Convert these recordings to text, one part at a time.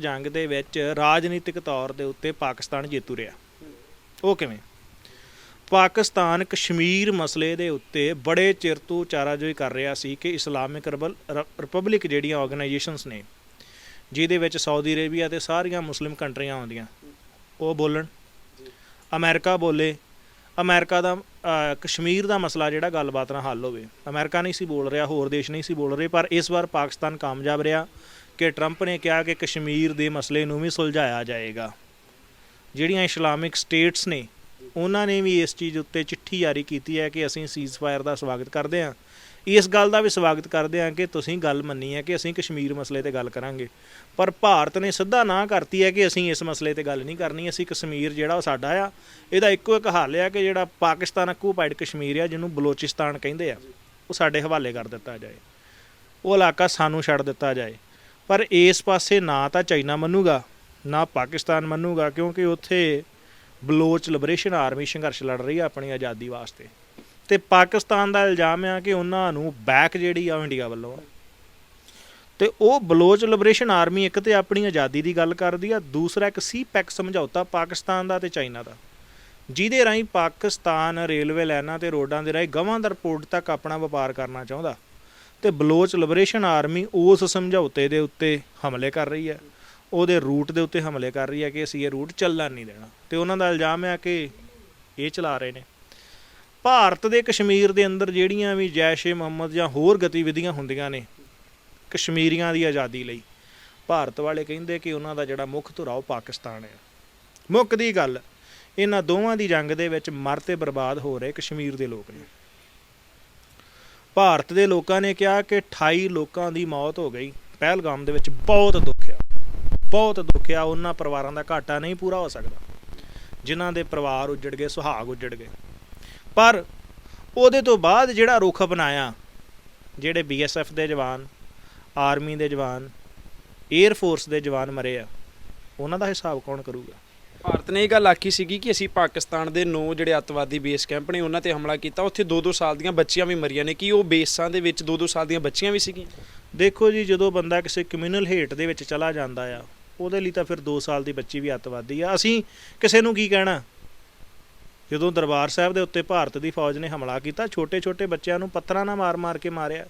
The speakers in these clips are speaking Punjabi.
ਜੰਗ ਦੇ ਵਿੱਚ ਰਾਜਨੀਤਿਕ ਤੌਰ ਦੇ ਉੱਤੇ ਪਾਕਿਸਤਾਨ ਜੇਤੂ ਰਿਹਾ। ਉਹ ਕਿਵੇਂ? ਪਾਕਿਸਤਾਨ ਕਸ਼ਮੀਰ ਮਸਲੇ ਦੇ ਉੱਤੇ ਬੜੇ ਚਿਰ ਤੋਂ ਚਾਰਾਜੋਈ ਕਰ ਰਿਹਾ ਸੀ ਕਿ ਇਸਲਾਮਿਕ ਰਿਪਬਲਿਕ ਜਿਹੜੀਆਂ ਆਰਗੇਨਾਈਜੇਸ਼ਨਸ ਨੇ, ਜਿਹਦੇ ਵਿੱਚ ਸਾਊਦੀ ਅਰੇਬੀਆ ਤੇ ਸਾਰੀਆਂ ਮੁਸਲਿਮ ਕੰਟਰੀਆਂ ਆਉਂਦੀਆਂ। ਉਹ ਬੋਲਣ। ਅਮਰੀਕਾ ਬੋਲੇ। ਅਮਰੀਕਾ ਦਾ ਕਸ਼ਮੀਰ ਦਾ ਮਸਲਾ ਜਿਹੜਾ ਗੱਲਬਾਤ ਨਾਲ ਹੱਲ ਹੋਵੇ। ਅਮਰੀਕਾ ਨਹੀਂ ਸੀ ਬੋਲ ਰਿਹਾ, ਹੋਰ ਦੇਸ਼ ਨਹੀਂ ਸੀ ਬੋਲ ਰਹੇ, ਪਰ ਇਸ ਵਾਰ ਪਾਕਿਸਤਾਨ ਕਾਮਯਾਬ ਰਿਹਾ। ਕਿ ਟਰੰਪ ਨੇ ਕਿਹਾ ਕਿ ਕਸ਼ਮੀਰ ਦੇ ਮਸਲੇ ਨੂੰ ਵੀ ਸੁਲਝਾਇਆ ਜਾਏਗਾ। ਜਿਹੜੀਆਂ ਇਸਲਾਮਿਕ ਸਟੇਟਸ ਨੇ, ਉਹਨਾਂ ਨੇ ਵੀ ਇਸ ਚੀਜ਼ ਉੱਤੇ ਚਿੱਠੀ ਜਾਰੀ ਕੀਤੀ ਹੈ ਕਿ ਅਸੀਂ ਸੀਜ਼ਫਾਇਰ ਦਾ ਸਵਾਗਤ ਕਰਦੇ ਹਾਂ। ਇਸ ਗੱਲ ਦਾ ਵੀ ਸਵਾਗਤ ਕਰਦੇ ਹਾਂ ਕਿ ਤੁਸੀਂ ਗੱਲ ਮੰਨੀ ਹੈ ਕਿ ਅਸੀਂ ਕਸ਼ਮੀਰ ਮਸਲੇ ਤੇ ਗੱਲ ਕਰਾਂਗੇ। ਪਰ ਭਾਰਤ ਨੇ ਸਿੱਧਾ ਨਾ ਕਰਤੀ ਹੈ ਕਿ ਅਸੀਂ ਇਸ ਮਸਲੇ ਤੇ ਗੱਲ ਨਹੀਂ ਕਰਨੀ, ਅਸੀਂ ਕਸ਼ਮੀਰ ਜਿਹੜਾ ਉਹ ਸਾਡਾ ਆ, ਇਹਦਾ ਇੱਕੋ ਇੱਕ ਹੱਲ ਆ ਕਿ ਜਿਹੜਾ ਪਾਕਿਸਤਾਨ ਅਕੂਪਾਈਡ ਕਸ਼ਮੀਰ ਆ, ਜਿਹਨੂੰ ਬਲੋਚਿਸਤਾਨ ਕਹਿੰਦੇ ਆ, ਉਹ ਸਾਡੇ ਹਵਾਲੇ ਕਰ ਦਿੱਤਾ ਜਾਏ। ਉਹ ਇਲਾਕਾ ਸਾਨੂੰ ਛੱਡ ਦਿੱਤਾ ਜਾਏ। ਪਰ ਇਸ ਪਾਸੇ ਨਾ ਤਾਂ ਚਾਈਨਾ ਮੰਨੂਗਾ, ਨਾ ਪਾਕਿਸਤਾਨ ਮੰਨੂਗਾ, ਕਿਉਂਕਿ ਉੱਥੇ ਬਲੋਚ ਲਿਬਰੇਸ਼ਨ ਆਰਮੀ ਸੰਘਰਸ਼ ਲੜ ਰਹੀ ਆ ਆਪਣੀ ਆਜ਼ਾਦੀ ਵਾਸਤੇ। ਤੇ ਪਾਕਿਸਤਾਨ ਦਾ ਇਲਜ਼ਾਮ ਆ ਕਿ ਉਹਨਾਂ ਨੂੰ ਬੈਕ ਜਿਹੜੀ ਆ ਉਹ ਇੰਡੀਆ ਵੱਲੋਂ ਆ। ਤੇ ਉਹ ਬਲੋਚ ਲਿਬਰੇਸ਼ਨ ਆਰਮੀ ਇੱਕ ਤੇ ਆਪਣੀ ਆਜ਼ਾਦੀ ਦੀ ਗੱਲ ਕਰਦੀ ਆ, ਦੂਸਰਾ ਇੱਕ ਸੀ ਪੈਕ ਸਮਝੌਤਾ ਪਾਕਿਸਤਾਨ ਦਾ ਤੇ ਚਾਈਨਾ ਦਾ। ਜਿਹਦੇ ਰਾਹੀਂ ਪਾਕਿਸਤਾਨ ਰੇਲਵੇ ਲਾਈਨਾਂ ਤੇ ਰੋਡਾਂ ਦੇ ਰਾਹੀਂ ਗਵਾਂਦਰ ਪੋਰਟ ਤੱਕ ਆਪਣਾ ਵਪਾਰ ਕਰਨਾ ਚਾਹੁੰਦਾ। ਤੇ ਬਲੋਚ ਲਿਬਰੇਸ਼ਨ ਆਰਮੀ ਉਸ ਸਮਝੌਤੇ ਦੇ ਉੱਤੇ ਹਮਲੇ ਕਰ ਰਹੀ ਹੈ। ਉਹਦੇ ਰੂਟ ਦੇ ਉੱਤੇ ਹਮਲੇ ਕਰ ਰਹੀ ਹੈ ਕਿ ਅਸੀਂ ਇਹ ਰੂਟ ਚੱਲਣ ਨਹੀਂ ਦੇਣਾ। ਤੇ ਉਹਨਾਂ ਦਾ ਇਲਜ਼ਾਮ ਹੈ ਕਿ ਇਹ ਚਲਾ ਰਹੇ ਨੇ। ਭਾਰਤ ਦੇ ਕਸ਼ਮੀਰ ਦੇ ਅੰਦਰ ਜਿਹੜੀਆਂ ਵੀ ਜੈਸ਼ ਏ ਮੁਹੰਮਦ ਜਾਂ ਹੋਰ ਗਤੀਵਿਧੀਆਂ ਹੁੰਦੀਆਂ ਨੇ, ਕਸ਼ਮੀਰੀਆਂ ਦੀ ਆਜ਼ਾਦੀ ਲਈ, ਭਾਰਤ ਵਾਲੇ ਕਹਿੰਦੇ ਕਿ ਉਹਨਾਂ ਦਾ ਜਿਹੜਾ ਮੁੱਖ ਧੁਰਾ ਉਹ ਪਾਕਿਸਤਾਨ ਹੈ। ਮੁੱਖ ਦੀ ਗੱਲ, ਇਹਨਾਂ ਦੋਵਾਂ ਦੀ ਜੰਗ ਦੇ ਵਿੱਚ ਮਰ ਤੇ ਬਰਬਾਦ ਹੋ ਰਹੇ ਕਸ਼ਮੀਰ ਦੇ ਲੋਕ ਨੇ। ਭਾਰਤ ਦੇ ਲੋਕਾਂ ਨੇ ਕਿਹਾ ਕਿ 28 ਲੋਕਾਂ ਦੀ ਮੌਤ ਹੋ ਗਈ। ਪਹਿਲਗਾਮ ਦੇ ਵਿੱਚ ਬਹੁਤ ਦੁੱਖ ਆ। ਬਹੁਤ ਦੁੱਖ ਆ। ਉਹਨਾਂ ਪਰਿਵਾਰਾਂ ਦਾ ਘਾਟਾ ਨਹੀਂ ਪੂਰਾ ਹੋ ਸਕਦਾ। ਜਿਨ੍ਹਾਂ ਦੇ ਪਰਿਵਾਰ ਉੱਜੜ ਗਏ, ਸੁਹਾਗ ਉੱਜੜ ਗਏ। ਪਰ ਉਹਦੇ ਤੋਂ ਬਾਅਦ ਜਿਹੜਾ ਰੁਖ ਅਪਣਾਇਆ ਜਿਹੜੇ ਬੀਐਸਐਫ ਦੇ ਜਵਾਨ, ਆਰਮੀ ਦੇ ਜਵਾਨ 에ਅਰ ਫੋਰਸ ਦੇ ਜਵਾਨ ਮਰੇ ਆ, ਉਹਨਾਂ ਦਾ ਹਿਸਾਬ ਕੌਣ ਕਰੂਗਾ? ਭਾਰਤ ਨੇ ਇਹ ਗੱਲ ਆਖੀ ਸੀਗੀ ਕਿ ਅਸੀਂ ਪਾਕਿਸਤਾਨ ਦੇ ਨੌ ਜਿਹੜੇ ਅੱਤਵਾਦੀ ਬੇਸ ਕੈਂਪ ਨੇ, ਉਹਨਾਂ ਤੇ ਹਮਲਾ ਕੀਤਾ। ਉੱਥੇ 2-2 ਸਾਲ ਦੀਆਂ ਬੱਚੀਆਂ ਵੀ ਮਰੀਆਂ ਨੇ। ਕਿ ਉਹ ਬੇਸਾਂ ਦੇ ਵਿੱਚ 2-2 ਸਾਲ ਦੀਆਂ ਬੱਚੀਆਂ ਵੀ ਸੀਗੀਆਂ? ਦੇਖੋ ਜੀ, ਜਦੋਂ ਬੰਦਾ ਕਿਸੇ ਕਮਿਊਨਲ ਹੇਟ ਦੇ ਵਿੱਚ ਚਲਾ ਜਾਂਦਾ ਆ, ਉਹਦੇ ਲਈ ਤਾਂ ਫਿਰ 2 ਸਾਲ ਦੀ ਬੱਚੀ ਵੀ ਅੱਤਵਾਦੀ ਆ। ਅਸੀਂ ਕਿਸੇ ਨੂੰ ਕੀ ਕਹਿਣਾ? ਜਦੋਂ ਦਰਬਾਰ ਸਾਹਿਬ ਦੇ ਉੱਤੇ ਭਾਰਤ ਦੀ ਫੌਜ ਨੇ ਹਮਲਾ ਕੀਤਾ ਛੋਟੇ ਛੋਟੇ ਬੱਚਿਆਂ ਨੂੰ ਪੱਥਰਾਂ ਨਾਲ ਮਾਰ-ਮਾਰ ਕੇ ਮਾਰਿਆ।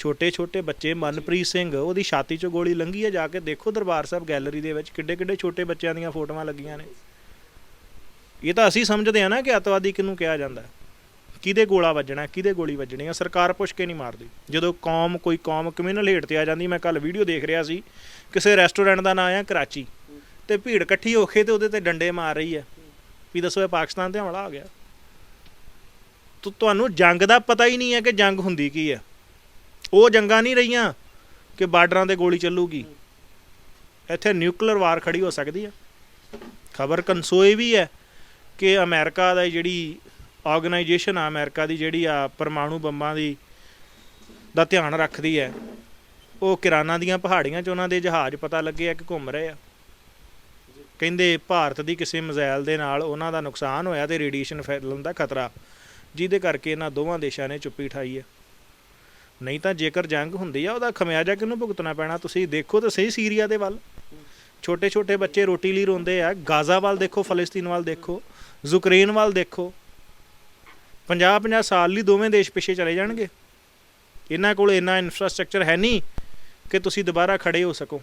ਛੋਟੇ ਛੋਟੇ ਬੱਚੇ ਮਨਪ੍ਰੀਤ ਸਿੰਘ, ਉਹਦੀ ਛਾਤੀ 'ਚੋਂ ਗੋਲੀ ਲੰਗੀ ਹੈ ਜਾ ਕੇ ਦੇਖੋ ਦਰਬਾਰ ਸਾਹਿਬ ਗੈਲਰੀ ਦੇ ਵਿੱਚ ਕਿੱਡੇ ਕਿੱਡੇ ਛੋਟੇ ਬੱਚਿਆਂ ਦੀਆਂ ਫੋਟੋਆਂ ਲੱਗੀਆਂ ਨੇ। ਇਹ ਤਾਂ ਅਸੀਂ ਸਮਝਦੇ ਆ ਨਾ ਕਿ ਅੱਤਵਾਦੀ ਕਿਹਨੂੰ ਕਿਹਾ ਜਾਂਦਾ। ਕਿਹਦੇ ਗੋਲਾ ਵੱਜਣਾ, ਕਿਹਦੇ ਗੋਲੀ ਵੱਜਣੀ ਆ, ਸਰਕਾਰ ਪੁੱਛ ਕੇ ਨਹੀਂ ਮਾਰਦੀ। ਜਦੋਂ ਕੌਮ, ਕੋਈ ਕੌਮ ਕਮਿਊਨਲ ਹੇਠ ਤੇ ਆ ਜਾਂਦੀ, ਮੈਂ ਕੱਲ ਵੀਡੀਓ ਦੇਖ ਰਿਹਾ ਸੀ, ਕਿਸੇ ਰੈਸਟੋਰੈਂਟ ਦਾ ਨਾਂ ਆ ਕਰਾਚੀ, ਤੇ ਭੀੜ ਇਕੱਠੀ ਹੋ ਕੇ ਤੇ ਉਹਦੇ ਤੇ ਡੰਡੇ ਮਾਰ ਰਹੀ ਹੈ ਵੀ ਦੱਸੋ ਇਹ ਪਾਕਿਸਤਾਨ ਤੇ ਹਮਲਾ ਆ ਗਿਆ। ਤੋ, ਤੁਹਾਨੂੰ ਜੰਗ ਦਾ ਪਤਾ ਹੀ ਨਹੀਂ ਹੈ ਕਿ ਜੰਗ ਹੁੰਦੀ ਕੀ ਹੈ ਉਹ ਜੰਗਾਂ ਨਹੀਂ ਰਹੀਆਂ ਕਿ ਬਾਰਡਰਾਂ ਤੇ ਗੋਲੀ ਚੱਲੂਗੀ। ਇੱਥੇ ਨਿਊਕਲੀਅਰ ਵਾਰ ਖੜੀ ਹੋ ਸਕਦੀ ਆ। ਖਬਰ ਕਨਸੋਏ ਵੀ ਹੈ ਕਿ ਅਮਰੀਕਾ ਦਾ ਜਿਹੜੀ ਆਰਗੇਨਾਈਜੇਸ਼ਨ ਆ, ਅਮਰੀਕਾ ਦੀ ਜਿਹੜੀ ਆ ਪਰਮਾਣੂ ਬੰਬਾਂ ਦੀ ਦਾ ਧਿਆਨ ਰੱਖਦੀ ਹੈ, ਉਹ ਕਿਰਾਨਾ ਦੀਆਂ ਪਹਾੜੀਆਂ 'ਚ ਉਹਨਾਂ ਦੇ ਜਹਾਜ਼ ਪਤਾ ਲੱਗੇ ਆ ਕਿ ਘੁੰਮ ਰਹੇ ਆ। ਕਹਿੰਦੇ ਭਾਰਤ ਦੀ ਕਿਸੇ ਮਿਜ਼ਾਈਲ ਦੇ ਨਾਲ ਉਹਨਾਂ ਦਾ ਨੁਕਸਾਨ ਹੋਇਆ ਤੇ ਰੇਡੀਏਸ਼ਨ ਫੈਲਣ ਦਾ ਖਤਰਾ, ਜਿਹਦੇ ਕਰਕੇ ਇਹਨਾਂ ਦੋਵਾਂ ਦੇਸ਼ਾਂ ਨੇ ਚੁੱਪੀ ਠਾਈ ਹੈ। ਨਹੀਂ ਤਾਂ ਜੇਕਰ ਜੰਗ ਹੁੰਦੀ ਆ, ਉਹਦਾ ਖਮਿਆਜਾ ਕਿਹਨੂੰ ਭੁਗਤਣਾ ਪੈਣਾ? ਤੁਸੀਂ ਦੇਖੋ ਤਾਂ ਸਹੀ ਸੀਰੀਆ ਦੇ ਵੱਲ। ਛੋਟੇ ਛੋਟੇ ਬੱਚੇ ਰੋਟੀ ਲਈ ਰੋਂਦੇ ਆ। ਗਾਜ਼ਾ ਵੱਲ ਦੇਖੋ, ਫਲਸਤੀਨ ਵੱਲ ਦੇਖੋ, ਯੂਕਰੇਨ ਵੱਲ ਦੇਖੋ। 50 50 ਸਾਲ ਲਈ ਦੋਵੇਂ ਦੇਸ਼ ਪਿੱਛੇ ਚਲੇ ਜਾਣਗੇ। ਇਹਨਾਂ ਕੋਲ ਇੰਨਾ ਇਨਫਰਾਸਟ੍ਰਕਚਰ ਹੈ ਨਹੀਂ ਕਿ ਤੁਸੀਂ ਦੁਬਾਰਾ ਖੜੇ ਹੋ ਸਕੋ।